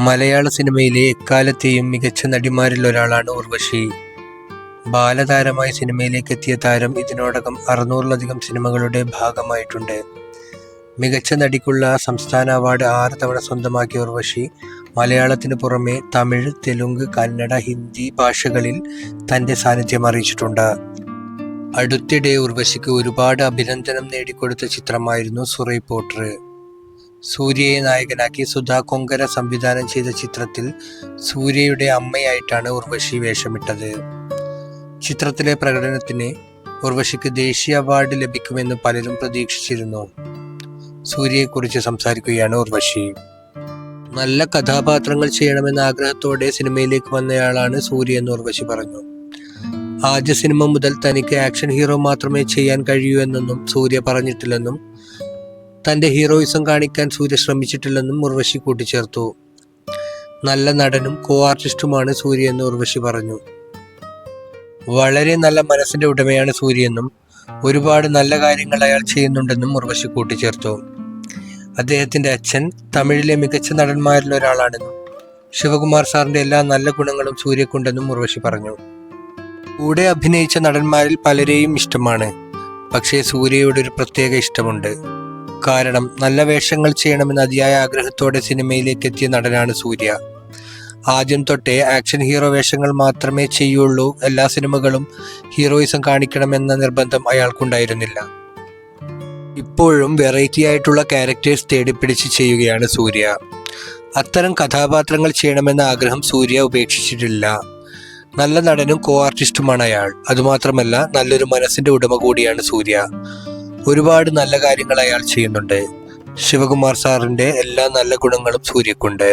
മലയാള സിനിമയിലെ എക്കാലത്തെയും മികച്ച നടിമാരിൽ ഒരാളാണ് ഉർവശി. ബാലതാരമായി സിനിമയിലേക്ക് എത്തിയ താരം ഇതിനോടകം അറുന്നൂറിലധികം സിനിമകളുടെ ഭാഗമായിട്ടുണ്ട്. മികച്ച നടിക്കുള്ള സംസ്ഥാന അവാർഡ് ആറ് തവണ സ്വന്തമാക്കിയ ഉർവശി മലയാളത്തിന് പുറമെ തമിഴ് തെലുങ്ക് കന്നഡ ഹിന്ദി ഭാഷകളിൽ തന്റെ സാന്നിധ്യം അറിയിച്ചിട്ടുണ്ട്. അടുത്തിടെ ഉർവശിക്ക് ഒരുപാട് അഭിനന്ദനം നേടിക്കൊടുത്ത ചിത്രമായിരുന്നു സുറൈ പോട്ടർ സൂര്യയെ നായകനാക്കി സുധാ കൊങ്കര സംവിധാനം ചെയ്ത ചിത്രത്തിൽ സൂര്യയുടെ അമ്മയായിട്ടാണ് ഉർവശി വേഷമിട്ടത്. ചിത്രത്തിലെ പ്രകടനത്തിന് ഉർവശിക്ക് ദേശീയ അവാർഡ് ലഭിക്കുമെന്ന് പലരും പ്രതീക്ഷിച്ചിരുന്നു. സൂര്യയെക്കുറിച്ച് സംസാരിക്കുകയാണ് ഉർവശി. നല്ല കഥാപാത്രങ്ങൾ ചെയ്യണമെന്ന ആഗ്രഹത്തോടെ സിനിമയിലേക്ക് വന്നയാളാണ് സൂര്യ എന്ന് ഉർവശി പറഞ്ഞു. ആദ്യ സിനിമ മുതൽ തനിക്ക് ആക്ഷൻ ഹീറോ മാത്രമേ ചെയ്യാൻ കഴിയൂ എന്നൊന്നും സൂര്യ പറഞ്ഞിട്ടില്ലെന്നും തന്റെ ഹീറോയിസം കാണിക്കാൻ സൂര്യ ശ്രമിച്ചിട്ടില്ലെന്നും ഉർവശി കൂട്ടിച്ചേർത്തു. നല്ല നടനും കോ ആർട്ടിസ്റ്റുമാണ് സൂര്യ എന്ന് ഉർവശി പറഞ്ഞു. വളരെ നല്ല മനസ്സിന്റെ ഉടമയാണ് സൂര്യയെന്നും ഒരുപാട് നല്ല കാര്യങ്ങൾ അയാൾ ചെയ്യുന്നുണ്ടെന്നും ഉർവശി കൂട്ടിച്ചേർത്തു. അദ്ദേഹത്തിന്റെ അച്ഛൻ തമിഴിലെ മികച്ച നടന്മാരിൽ ഒരാളാണെന്നും ശിവകുമാർ സാറിന്റെ എല്ലാ നല്ല ഗുണങ്ങളും സൂര്യക്കുണ്ടെന്നും ഉർവശി പറഞ്ഞു. കൂടെ അഭിനയിച്ച നടന്മാരിൽ പലരെയും ഇഷ്ടമാണ്. പക്ഷേ സൂര്യയോട് ഒരു പ്രത്യേക ഇഷ്ടമുണ്ട്. കാരണം നല്ല വേഷങ്ങൾ ചെയ്യണമെന്ന് അതിയായ ആഗ്രഹത്തോടെ സിനിമയിലേക്ക് എത്തിയ നടനാണ് സൂര്യ. ആദ്യം തൊട്ടേ ആക്ഷൻ ഹീറോ വേഷങ്ങൾ മാത്രമേ ചെയ്യുള്ളൂ. എല്ലാ സിനിമകളും ഹീറോയിസം കാണിക്കണമെന്ന നിർബന്ധം അയാൾക്കുണ്ടായിരുന്നില്ല. ഇപ്പോഴും വെറൈറ്റി ആയിട്ടുള്ള ക്യാരക്ടേഴ്സ് തേടിപ്പിടിച്ച് ചെയ്യുകയാണ് സൂര്യ. അത്തരം കഥാപാത്രങ്ങൾ ചെയ്യണമെന്ന ആഗ്രഹം സൂര്യ ഉപേക്ഷിച്ചിട്ടില്ല. നല്ല നടനും കോ ആർട്ടിസ്റ്റുമാണ് അയാൾ. അതുമാത്രമല്ല നല്ലൊരു മനസ്സിന്റെ ഉടമ കൂടിയാണ് സൂര്യ. ഒരുപാട് നല്ല കാര്യങ്ങൾ അയാൾ ചെയ്യുന്നുണ്ട്. ശിവകുമാർ സാറിന്റെ എല്ലാ നല്ല ഗുണങ്ങളും സൂര്യക്കുണ്ട്.